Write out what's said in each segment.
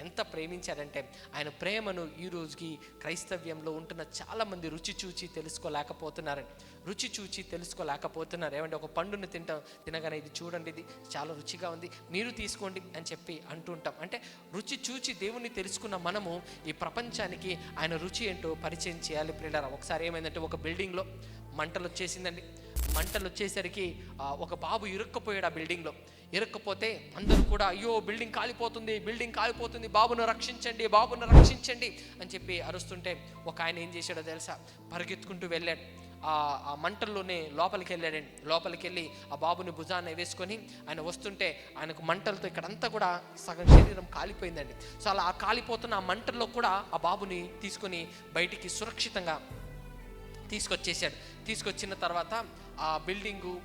ఎంత ప్రేమించారంటే ఆయన ప్రేమను ఈ రోజుకి క్రైస్తవ్యంలో ఉంటున్న చాలామంది రుచి చూచి తెలుసుకోలేకపోతున్నారండి రుచి చూచి తెలుసుకోలేకపోతున్నారు. ఏమంటే ఒక పండును తింటాం తినగానే ఇది చూడండి ఇది చాలా రుచిగా ఉంది మీరు తీసుకోండి అని చెప్పి అంటుంటాం. అంటే రుచి చూచి దేవుణ్ణి తెలుసుకున్న మనము ఈ ప్రపంచానికి ఆయన రుచి ఏంటో పరిచయం చేయాలి ప్రియులారా. ఒకసారి ఏమైందంటే ఒక బిల్డింగ్లో మంటలు వచ్చేసిందండి. మంటలు వచ్చేసరికి ఒక బాబు ఇరుక్కపోయాడు ఆ బిల్డింగ్లో. ఇరుక్కపోతే అందరూ కూడా అయ్యో బిల్డింగ్ కాలిపోతుంది బిల్డింగ్ కాలిపోతుంది బాబును రక్షించండి బాబును రక్షించండి అని చెప్పి అరుస్తుంటే ఒక ఆయన ఏం చేశాడో తెలుసా? పరిగెత్తుకుంటూ వెళ్ళాడు. ఆ మంటల్లోనే లోపలికి వెళ్ళాడండి లోపలికి వెళ్ళి ఆ బాబుని భుజాన్ని వేసుకొని ఆయన వస్తుంటే ఆయనకు మంటలతో ఇక్కడంతా కూడా సగం శరీరం కాలిపోయిందండి. సో అలా ఆ కాలిపోతున్న ఆ మంటల్లో కూడా ఆ బాబుని తీసుకొని బయటికి సురక్షితంగా తీసుకొచ్చేసాడు తీసుకొచ్చిన తర్వాత ఆ బిల్డింగు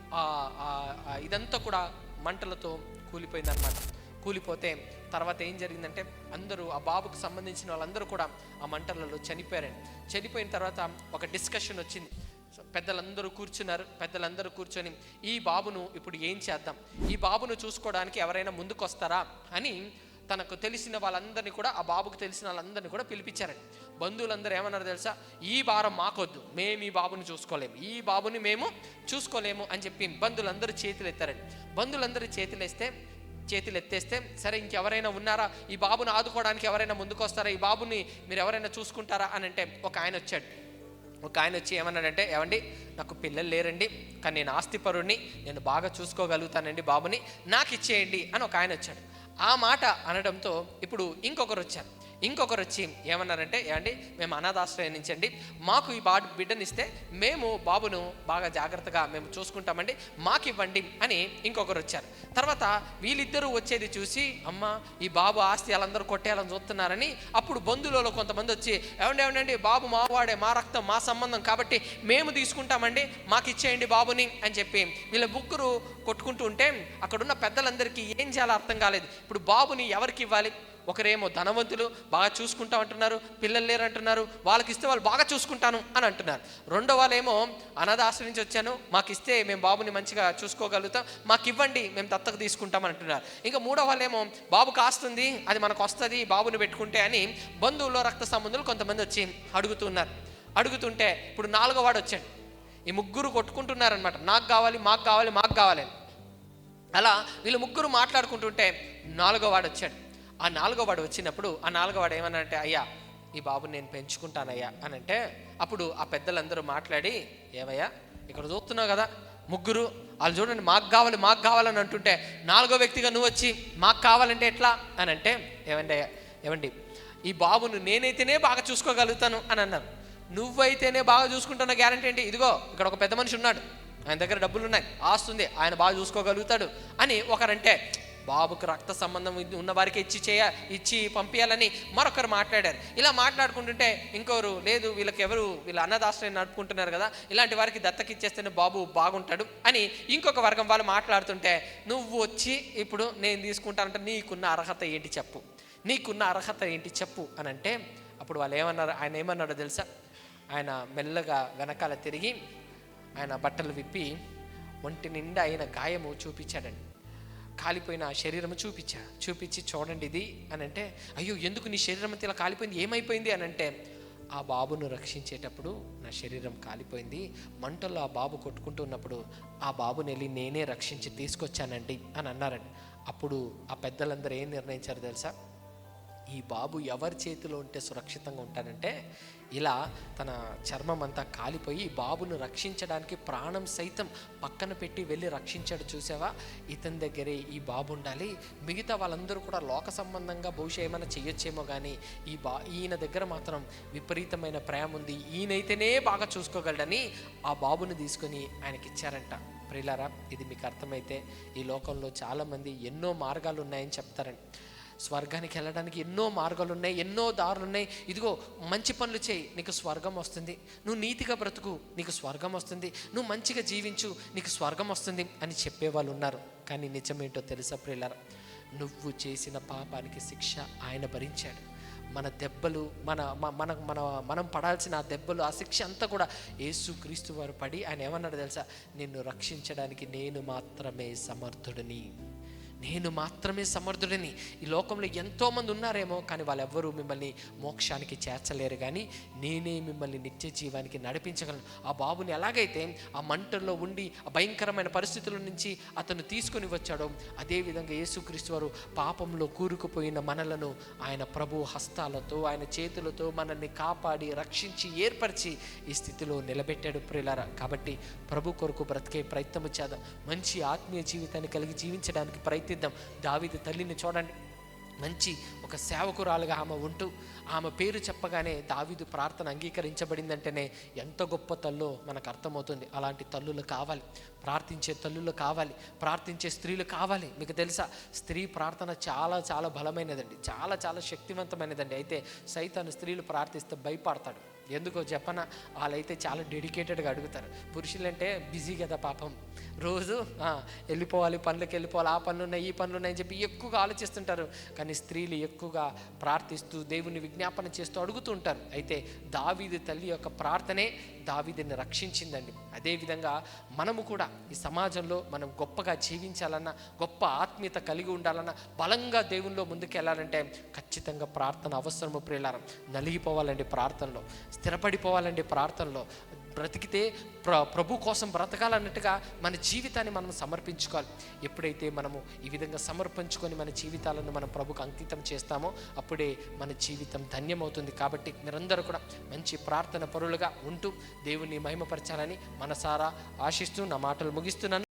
ఇదంతా కూడా మంటలతో కూలిపోయిందన్నమాట. కూలిపోతే తర్వాత ఏం జరిగిందంటే అందరూ ఆ బాబుకు సంబంధించిన వాళ్ళందరూ కూడా ఆ మంటలలో చనిపోయారండి. చనిపోయిన తర్వాత ఒక డిస్కషన్ వచ్చింది. పెద్దలందరూ కూర్చున్నారు. పెద్దలందరూ కూర్చొని ఈ బాబును ఇప్పుడు ఏం చేద్దాం? ఈ బాబును చూసుకోవడానికి ఎవరైనా ముందుకొస్తారా? అని తనకు తెలిసిన వాళ్ళందరినీ కూడా ఆ బాబుకు తెలిసిన వాళ్ళందరినీ కూడా పిలిపించారండి. బంధువులందరూ ఏమన్నారు తెలుసా? ఈ భారం మాకొద్దు. మేము ఈ బాబుని చూసుకోలేము. ఈ బాబుని మేము చూసుకోలేము అని చెప్పి బంధువులందరూ చేతులు ఎత్తారండి. బంధువులందరూ చేతులు వేస్తే చేతులు ఎత్తేస్తే సరే ఇంకెవరైనా ఉన్నారా? ఈ బాబుని ఆదుకోవడానికి ఎవరైనా ముందుకొస్తారా? ఈ బాబుని మీరు ఎవరైనా చూసుకుంటారా? అని అంటే ఒక ఆయన వచ్చాడు. ఒక ఆయన వచ్చి ఏమన్నాడంటే ఏమండి నాకు పిల్లలు లేరండి కానీ నేను ఆస్తిపరుణ్ణి నేను బాగా చూసుకోగలుగుతానండి బాబుని నాకు ఇచ్చేయండి అని ఒక ఆయన వచ్చాడు. ఆ మాట అనడంతో ఇప్పుడు ఇంకొకరు వచ్చారు. ఇంకొకరు వచ్చి ఏమన్నారంటే ఏమండి మేము అనాథాశ్రయం నుంచి అండి మాకు ఈ బా బిడ్డనిస్తే మేము బాబును బాగా జాగ్రత్తగా మేము చూసుకుంటామండి. మాకు ఇవ్వండి అని ఇంకొకరు వచ్చారు. తర్వాత వీళ్ళిద్దరూ వచ్చేది చూసి అమ్మ ఈ బాబు ఆస్తి వాళ్ళందరూ కొట్టేయాలని చూస్తున్నారని అప్పుడు బంధువులలో కొంతమంది వచ్చి ఏమండి ఏమండి బాబు మావాడే మా రక్తం మా సంబంధం కాబట్టి మేము తీసుకుంటామండి. మాకు ఇచ్చేయండి బాబుని అని చెప్పి వీళ్ళ బుక్కురు కొట్టుకుంటూ ఉంటే అక్కడున్న పెద్దలందరికీ ఏం చేయాలో అర్థం కాలేదు. ఇప్పుడు బాబుని ఎవరికి ఇవ్వాలి? ఒకరేమో ధనవంతులు బాగా చూసుకుంటాం అంటున్నారు పిల్లలు లేరు అంటున్నారు వాళ్ళకి ఇస్తే వాళ్ళు బాగా చూసుకుంటాను అని అంటున్నారు. రెండో వాళ్ళేమో అనాథ నుంచి వచ్చాను మాకు ఇస్తే మేము బాబుని మంచిగా చూసుకోగలుగుతాం మాకు ఇవ్వండి మేము దత్తకు తీసుకుంటాం అంటున్నారు. ఇంకా మూడో వాళ్ళేమో బాబు కాస్తుంది అది మనకు వస్తుంది బాబుని పెట్టుకుంటే అని బంధువుల్లో రక్త సంబంధులు కొంతమంది వచ్చి అడుగుతున్నారు. అడుగుతుంటే ఇప్పుడు నాలుగో వాడు వచ్చాడు. ఈ ముగ్గురు కొట్టుకుంటున్నారనమాట నాకు కావాలి మాకు కావాలి మాకు కావాలి అలా వీళ్ళు ముగ్గురు మాట్లాడుకుంటుంటే నాలుగో వాడు వచ్చాడు. ఆ నాలుగో వాడు వచ్చినప్పుడు ఆ నాలుగో వాడు ఏమన్నాడంటే అయ్యా ఈ బాబుని నేను పెంచుకుంటానయ్యా అని అంటే అప్పుడు ఆ పెద్దలందరూ మాట్లాడి ఏమయ్యా ఇక్కడ చూస్తున్నావు కదా ముగ్గురు వాళ్ళు చూడండి మాకు కావాలి మాకు కావాలని అంటుంటే నాలుగో వ్యక్తిగా నువ్వు వచ్చి మాకు కావాలంటే ఎట్లా? అని అంటే ఏమండి అయ్యా ఏమండి ఈ బాబును నేనైతేనే బాగా చూసుకోగలుగుతాను అని అన్నారు. నువ్వైతేనే బాగా చూసుకుంటున్న గ్యారంటీ ఏంటి? ఇదిగో ఇక్కడ ఒక పెద్ద మనిషి ఉన్నాడు ఆయన దగ్గర డబ్బులు ఉన్నాయి ఆస్తుంది ఆయన బాగా చూసుకోగలుగుతాడు అని ఒకరంటే బాబుకు రక్త సంబంధం ఇది ఉన్న వారికి ఇచ్చి చేయ ఇచ్చి పంపించాలని మరొకరు మాట్లాడారు. ఇలా మాట్లాడుకుంటుంటే ఇంకొకరు లేదు వీళ్ళకి ఎవరు వీళ్ళ అన్నదాశ్రయం నడుపుకుంటున్నారు కదా ఇలాంటి వారికి దత్తకిచ్చేస్తేనే బాబు బాగుంటాడు అని ఇంకొక వర్గం వాళ్ళు మాట్లాడుతుంటే నువ్వు వచ్చి ఇప్పుడు నేను తీసుకుంటానంటే నీకున్న అర్హత ఏంటి చెప్పు. నీకున్న అర్హత ఏంటి చెప్పు అని అంటే అప్పుడు వాళ్ళు ఏమన్నారు ఆయన ఏమన్నాడో తెలుసా? ఆయన మెల్లగా వెనకాల తిరిగి ఆయన బట్టలు విప్పి ఒంటి నిండా అయిన గాయము చూపించాడండి. కాలిపోయిన ఆ శరీరము చూపించా. చూపించి చూడండి ఇది అని అంటే అయ్యో ఎందుకు నీ శరీరం అంతా ఇలా కాలిపోయింది? ఏమైపోయింది? అని అంటే ఆ బాబును రక్షించేటప్పుడు నా శరీరం కాలిపోయింది. మంటల్లో ఆ బాబు కొట్టుకుంటున్నప్పుడు ఆ బాబుని వెళ్ళి నేనే రక్షించి తీసుకొచ్చానండి అని అన్నారండి. అప్పుడు ఆ పెద్దలందరూ ఏం నిర్ణయించారు తెలుసా? ఈ బాబు ఎవరి చేతిలో ఉంటే సురక్షితంగా ఉంటాడంటే ఇలా తన చర్మం అంతా కాలిపోయి బాబును రక్షించడానికి ప్రాణం సైతం పక్కన పెట్టి వెళ్ళి రక్షించాడు చూసావా? ఇతని దగ్గరే ఈ బాబు ఉండాలి. మిగతా వాళ్ళందరూ కూడా లోక సంబంధంగా బహుశా ఏమైనా చేయొచ్చేమో కానీ ఈ బా ఈయన దగ్గర మాత్రం విపరీతమైన ప్రేమ ఉంది. ఈయనైతేనే బాగా చూసుకోగలడని ఆ బాబుని తీసుకొని ఆయనకి ఇచ్చారంట ప్రియులారా ఇది మీకు అర్థమైతే ఈ లోకంలో చాలామంది ఎన్నో మార్గాలు ఉన్నాయని చెప్తారండి స్వర్గానికి వెళ్ళడానికి ఎన్నో మార్గాలు ఉన్నాయి ఎన్నో దారులు ఉన్నాయి ఇదిగో మంచి పనులు చేయి నీకు స్వర్గం వస్తుంది. నువ్వు నీతిగా బ్రతుకు నీకు స్వర్గం వస్తుంది. నువ్వు మంచిగా జీవించు నీకు స్వర్గం వస్తుంది అని చెప్పేవాళ్ళు ఉన్నారు. కానీ నిజమేంటో తెలుసా ప్రిల్లరా నువ్వు చేసిన పాపానికి శిక్ష ఆయన భరించాడు. మన దెబ్బలు మన మన మన మనం పడాల్సిన ఆ దెబ్బలు ఆ శిక్ష అంతా కూడా యేసు క్రీస్తు వారు పడి ఆయన ఏమన్నాడు తెలుసా? నిన్ను రక్షించడానికి నేను మాత్రమే సమర్థుడిని. నేను మాత్రమే సమర్థుడిని. ఈ లోకంలో ఎంతోమంది ఉన్నారేమో కానీ వాళ్ళెవ్వరూ మిమ్మల్ని మోక్షానికి చేర్చలేరు. కానీ నేనే మిమ్మల్ని నిత్య జీవానికి నడిపించగలను. ఆ బాబుని ఎలాగైతే ఆ మంటల్లో ఉండి ఆ భయంకరమైన పరిస్థితుల నుంచి అతను తీసుకొని వచ్చాడో అదేవిధంగా యేసుక్రీస్తు వారు పాపంలో కూరుకుపోయిన మనలను ఆయన ప్రభు హస్తాలతో ఆయన చేతులతో మనల్ని కాపాడి రక్షించి ఏర్పరిచి ఈ స్థితిలో నిలబెట్టాడు ప్రిలారా కాబట్టి ప్రభు కొరకు బ్రతికే ప్రయత్నం చేద్దాం. మంచి ఆత్మీయ జీవితాన్ని కలిగి జీవించడానికి ప్రయత్నం ప్రయత్నిద్దాం. దావిది తల్లిని చూడండి. మంచి ఒక సేవకురాలుగా ఆమె ఉంటూ ఆమె పేరు చెప్పగానే దావీదు ప్రార్థన అంగీకరించబడిందంటేనే ఎంత గొప్ప తల్లో మనకు అర్థమవుతుంది. అలాంటి తల్లులు కావాలి. ప్రార్థించే తల్లులు కావాలి. ప్రార్థించే స్త్రీలు కావాలి. మీకు తెలుసా? స్త్రీ ప్రార్థన చాలా చాలా బలమైనదండి. చాలా చాలా శక్తివంతమైనదండి. అయితే సైతాను స్త్రీలు ప్రార్థిస్తే భయపడతాడు. ఎందుకో చెప్పన? వాళ్ళైతే చాలా డెడికేటెడ్గా అడుగుతారు. పురుషులంటే బిజీ కదా పాపం. రోజు వెళ్ళిపోవాలి పనులకు వెళ్ళిపోవాలి ఆ పనులు ఉన్నాయి ఈ పనులు ఉన్నాయని చెప్పి ఎక్కువగా ఆలోచిస్తుంటారు. కానీ స్త్రీలు ఎక్కువగా ప్రార్థిస్తూ దేవుని విజ్ఞాపన చేస్తూ అడుగుతూ ఉంటారు. అయితే దావీది తల్లి యొక్క ప్రార్థనే దావీదిని రక్షించిందండి. అదేవిధంగా మనము కూడా ఈ సమాజంలో మనం గొప్పగా జీవించాలన్నా గొప్ప ఆత్మీయత కలిగి ఉండాలన్నా బలంగా దేవుల్లో ముందుకెళ్ళాలంటే ఖచ్చితంగా ప్రార్థన అవసరము ప్రేలారం నలిగిపోవాలండి ప్రార్థనలో స్థిరపడిపోవాలండి ప్రార్థనలో. బ్రతికితే ప్ర ప్రభు కోసం బ్రతకాలన్నట్టుగా మన జీవితాన్ని మనం సమర్పించుకోవాలి. ఎప్పుడైతే మనము ఈ విధంగా సమర్పించుకొని మన జీవితాలను మనం ప్రభుకు అంకితం చేస్తామో అప్పుడే మన జీవితం ధన్యమవుతుంది. కాబట్టి మీరందరూ కూడా మంచి ప్రార్థన పరులుగా ఉంటూ దేవుని మహిమపరచాలని మనసారా ఆశిస్తూ నా మాటలు ముగిస్తున్నాను.